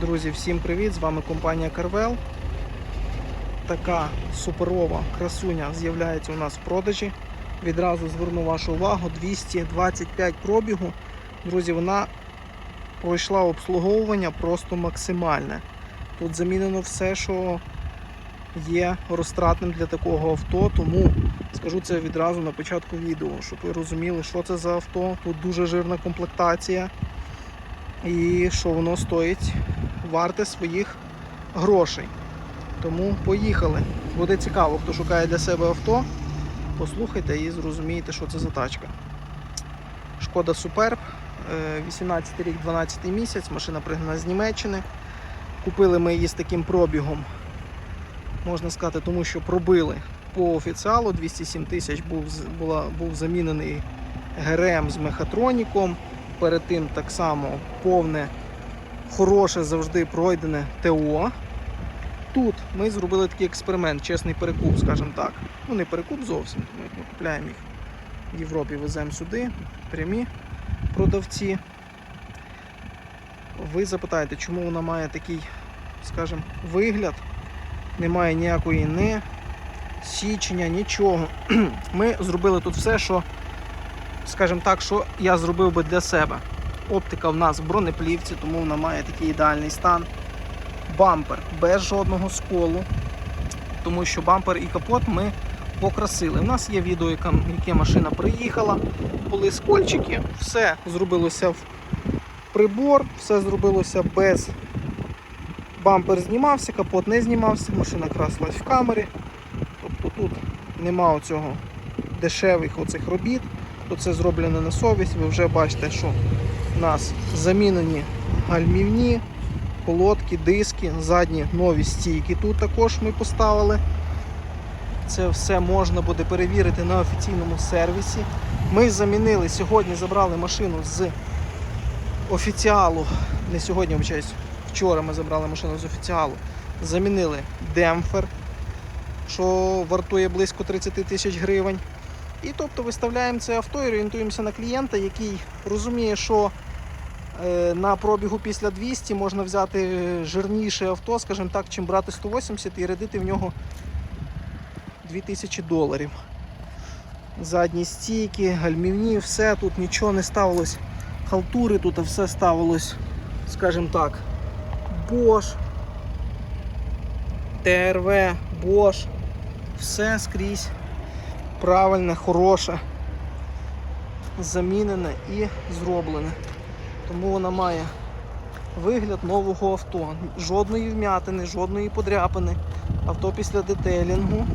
Друзі, всім привіт! З вами компанія Carvel. Така суперова красуня з'являється у нас в продажі. Відразу зверну вашу увагу 225 пробігу. Друзі, вона пройшла обслуговування просто максимальне. Тут замінено все, що є розтратним для такого авто, тому скажу це відразу на початку відео, щоб ви розуміли, що це за авто. Тут дуже жирна комплектація і що воно стоїть варте своїх грошей. Тому поїхали. Буде цікаво, хто шукає для себе авто. Послухайте і зрозумієте, що це за тачка. Шкода Суперб, 18 рік, 12 місяць, машина пригнана з Німеччини. Купили ми її з таким пробігом, можна сказати, тому що пробили по офіціалу 207 тисяч був, була, був замінений ГРМ з мехатроніком. Перед тим так само повне, хороше завжди пройдене ТО. Тут ми зробили такий експеримент, чесний перекуп, скажімо так. Ну не перекуп зовсім, тому ми купляємо їх в Європі, веземо сюди, прямі продавці. Ви запитаєте, чому вона має такий, скажімо, вигляд, немає ніякої не січення, нічого. Ми зробили тут все, що, скажімо так, що я зробив би для себе. Оптика в нас в бронеплівці, тому вона має такий ідеальний стан. Бампер без жодного сколу, тому що бампер і капот ми покрасили. У нас є відео, яке машина приїхала, були скольчики, все зробилося в прибор, все зробилося без бампер знімався, капот не знімався, машина красилась в камері. Тобто тут нема оцього дешевих оцих робіт, то це зроблено на совість. Ви вже бачите, що у нас замінені гальмівні, колодки, диски, задні нові стійки тут також ми поставили. Це все можна буде перевірити на офіційному сервісі. Ми замінили сьогодні, забрали машину з офіціалу. Не сьогодні, вибачаюсь, вчора ми забрали машину з офіціалу. Замінили демпфер, що вартує близько 30 тисяч гривень. І тобто виставляємо це авто і орієнтуємося на клієнта, який розуміє, що е, на пробігу після 200 можна взяти е, жирніше авто, скажімо так, чим брати 180 і рядити в нього 2000 доларів. Задні стійки, гальмівні, все, тут нічого не ставилось. Халтури тут все ставилось, скажімо так, Bosch, ТРВ, Bosch, все скрізь правильне, хороше, замінене і зроблене. Тому вона має вигляд нового авто. Жодної вм'ятини, жодної подряпини. Авто після детейлінгу.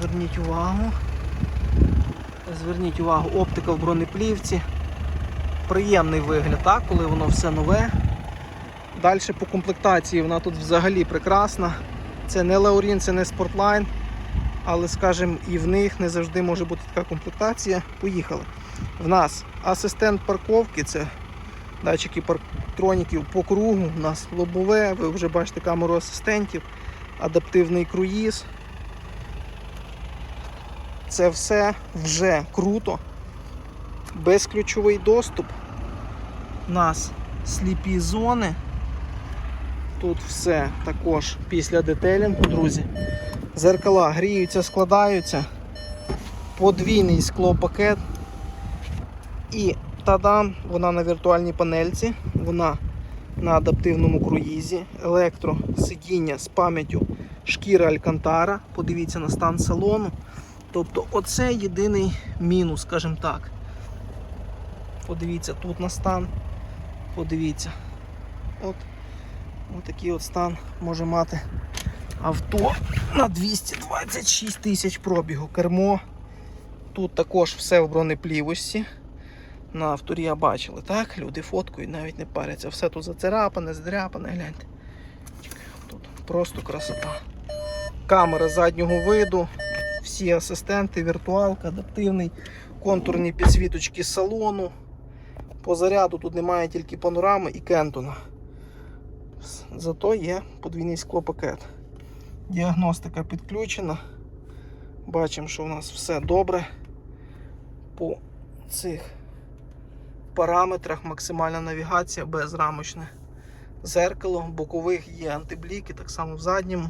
Зверніть увагу. Зверніть увагу, оптика в бронеплівці. Приємний вигляд, так, коли воно все нове. Далі по комплектації вона тут взагалі прекрасна. Це не Лаурін, це не Sportline, але, скажімо, і в них не завжди може бути така комплектація. Поїхали. В нас асистент парковки, це датчики парктроніків по кругу. У нас лобове, ви вже бачите камеру асистентів, адаптивний круїз. Це все вже круто. Безключовий доступ. У нас сліпі зони. Тут все також після детелінгу, друзі. Зеркала гріються, складаються. Подвійний склопакет. І тадам, вона на віртуальній панельці, вона на адаптивному круїзі, електросидіння з пам'яттю шкіра Алькантара. Подивіться на стан салону. Тобто оце єдиний мінус, скажімо так. Подивіться тут на стан. Подивіться. От, от такий от стан може мати авто на 226 тисяч пробігу. Кермо. Тут також все в бронеплівості. На авторія бачили, так? Люди фоткають, навіть не паряться. Все тут зацарапане, здряпане, гляньте. Тут просто красота. Камера заднього виду, всі асистенти, віртуалка, адаптивний, контурні підсвіточки салону. По заряду тут немає тільки панорами і кентона. Зато є подвійний склопакет. Діагностика підключена. Бачимо, що у нас все добре. По цих параметрах максимальна навігація безрамочне зеркало, бокових є антибліки, так само в задньому.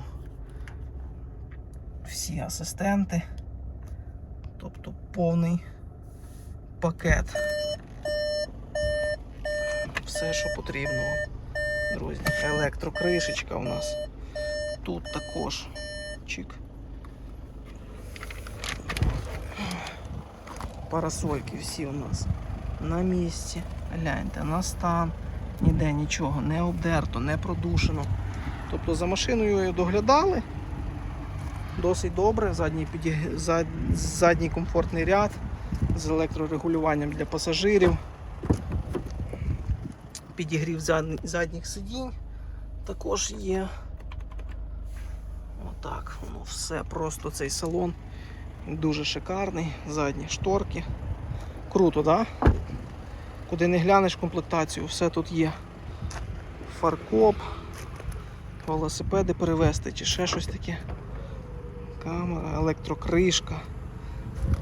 Всі асистенти. Тобто повний пакет. Все, що потрібно. Друзі, електрокришечка у нас. Тут також чик. Парасольки всі у нас на місці. Гляньте, на стан. Ніде нічого не обдерто, не продушено. Тобто за машиною доглядали. Досить добре. Задній, підіг... зад... задній комфортний ряд з електрорегулюванням для пасажирів. Підігрів задніх сидінь також є. Отак, воно все просто цей салон дуже шикарний, задні шторки. Круто, так? Да? Куди не глянеш комплектацію, все тут є. Фаркоп, велосипеди перевезти чи ще щось таке. Камера, електрокришка.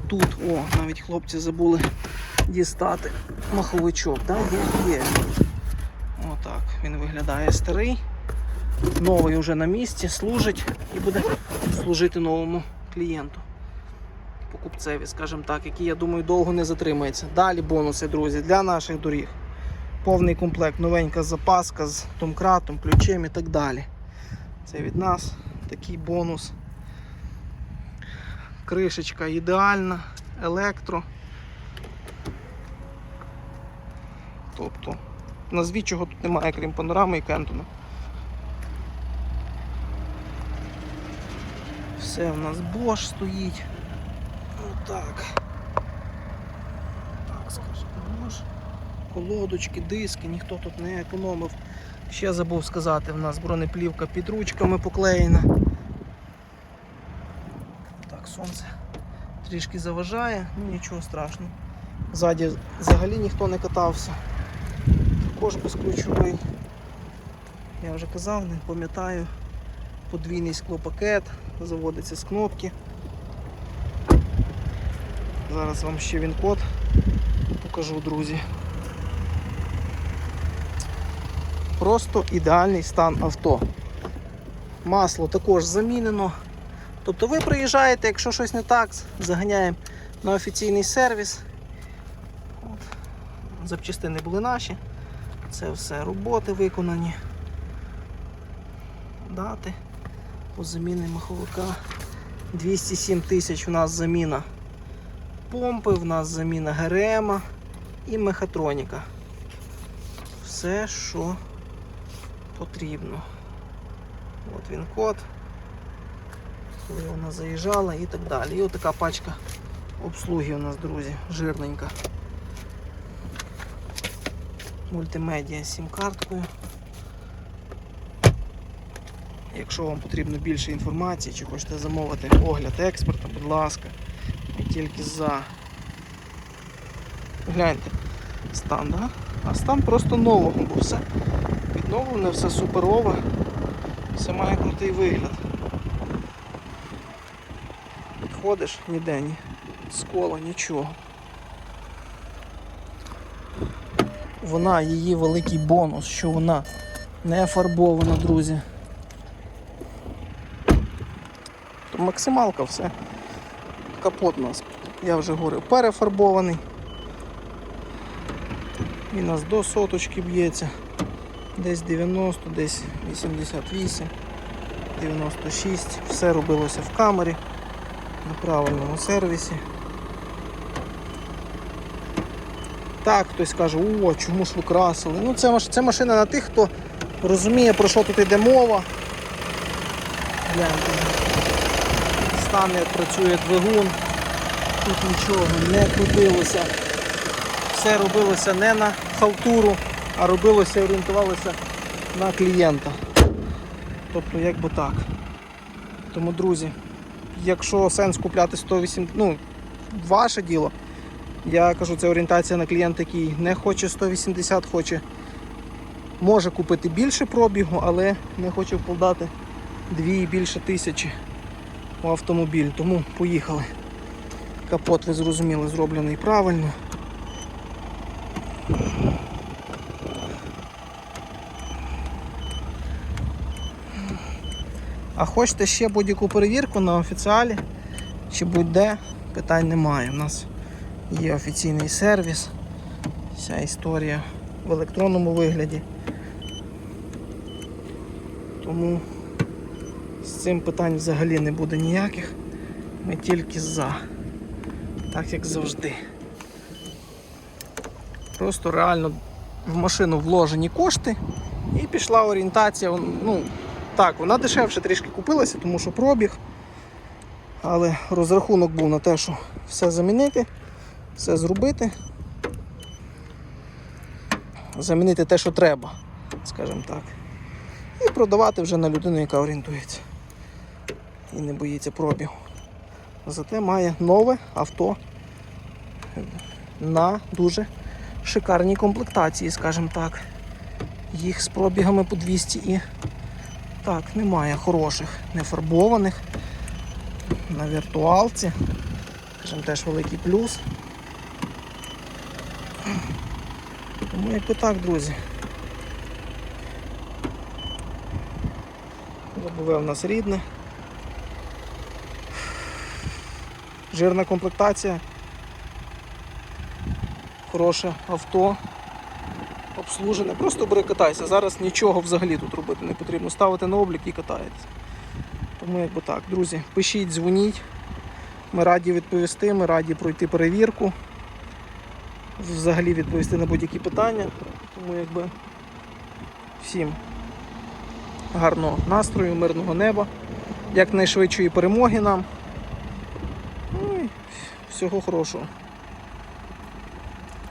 Тут, о, навіть хлопці забули дістати маховичок, да? є, є. Отак, він виглядає старий. Новий вже на місці, служить і буде служити новому клієнту. Покупцеві, скажімо так, який, я думаю, довго не затримається. Далі бонуси, друзі, для наших доріг. Повний комплект, новенька запаска з домкратом, ключем і так далі. Це від нас такий бонус. Кришечка ідеальна, електро. Тобто, назвіть чого тут немає, крім панорами і кентона. Все у нас Bosch стоїть. Отак. Так, скажімо, Bosch. Колодочки, диски, ніхто тут не економив. Ще забув сказати, в нас бронеплівка під ручками поклеєна. Так, сонце трішки заважає, ну нічого страшного. Ззаді взагалі ніхто не катався. Також безключовий. Я вже казав, не пам'ятаю. Подвійний склопакет, заводиться з кнопки. Зараз вам ще він код покажу, друзі. Просто ідеальний стан авто. Масло також замінено. Тобто ви приїжджаєте, якщо щось не так, заганяємо на офіційний сервіс. От. Запчастини були наші. Це все роботи виконані. Дати по заміні маховика. 207 тисяч у нас заміна помпи, в нас заміна ГРМ і мехатроніка. Все, що потрібно. От він код, коли вона заїжджала і так далі. І отака пачка обслуги у нас, друзі, жирненька. Мультимедіа з сім-карткою. Якщо вам потрібно більше інформації чи хочете замовити огляд експорта, будь ласка, ми тільки за. Гляньте, стан, да? а стан просто нового, бо все відновлене, все суперове, все має крутий вигляд. Ходиш ніде, ні скола, нічого. Вона, її великий бонус, що вона не фарбована, друзі. То максималка все. Капот у нас, я вже говорив, перефарбований. У нас до соточки б'ється. Десь 90, десь 88, 96. Все робилося в камері на правильному сервісі. Так, хтось каже, о, чому ж ви красили? Ну це, це машина на тих, хто розуміє, про що тут йде мова. Гляньте. Стане, як працює двигун. Тут нічого не крутилося. Все робилося не на халтуру, а робилося, орієнтувалося на клієнта. Тобто як би так. Тому, друзі, якщо сенс купляти 108, ну, ваше діло. Я кажу, це орієнтація на клієнта, який не хоче 180, хоче, може купити більше пробігу, але не хоче вкладати 2 і більше тисячі у автомобіль, тому поїхали. Капот, ви зрозуміли, зроблений правильно. А хочете ще будь-яку перевірку на офіціалі чи будь-де, питань немає. У нас є офіційний сервіс, вся історія в електронному вигляді. Тому цим питань взагалі не буде ніяких. Ми тільки за. Так як завжди. Просто реально в машину вложені кошти і пішла орієнтація. Ну, так, вона дешевше трішки купилася, тому що пробіг. Але розрахунок був на те, що все замінити, все зробити. Замінити те, що треба, скажімо так. І продавати вже на людину, яка орієнтується. І не боїться пробігу. Зате має нове авто на дуже шикарній комплектації, скажімо так. Їх з пробігами по 200 і так, немає хороших, нефарбованих. На віртуалці. Скажімо, теж великий плюс. Тому якби так, друзі. Лобове в нас рідне. Жирна комплектація. Хороше авто. Обслужене. Просто бери катайся. Зараз нічого взагалі тут робити не потрібно. Ставити на облік і катаєтесь. Тому якби так, друзі, пишіть, дзвоніть. Ми раді відповісти, ми раді пройти перевірку. Взагалі відповісти на будь-які питання. Тому якби всім гарного настрою, мирного неба, якнайшвидшої перемоги нам. Всього хорошого.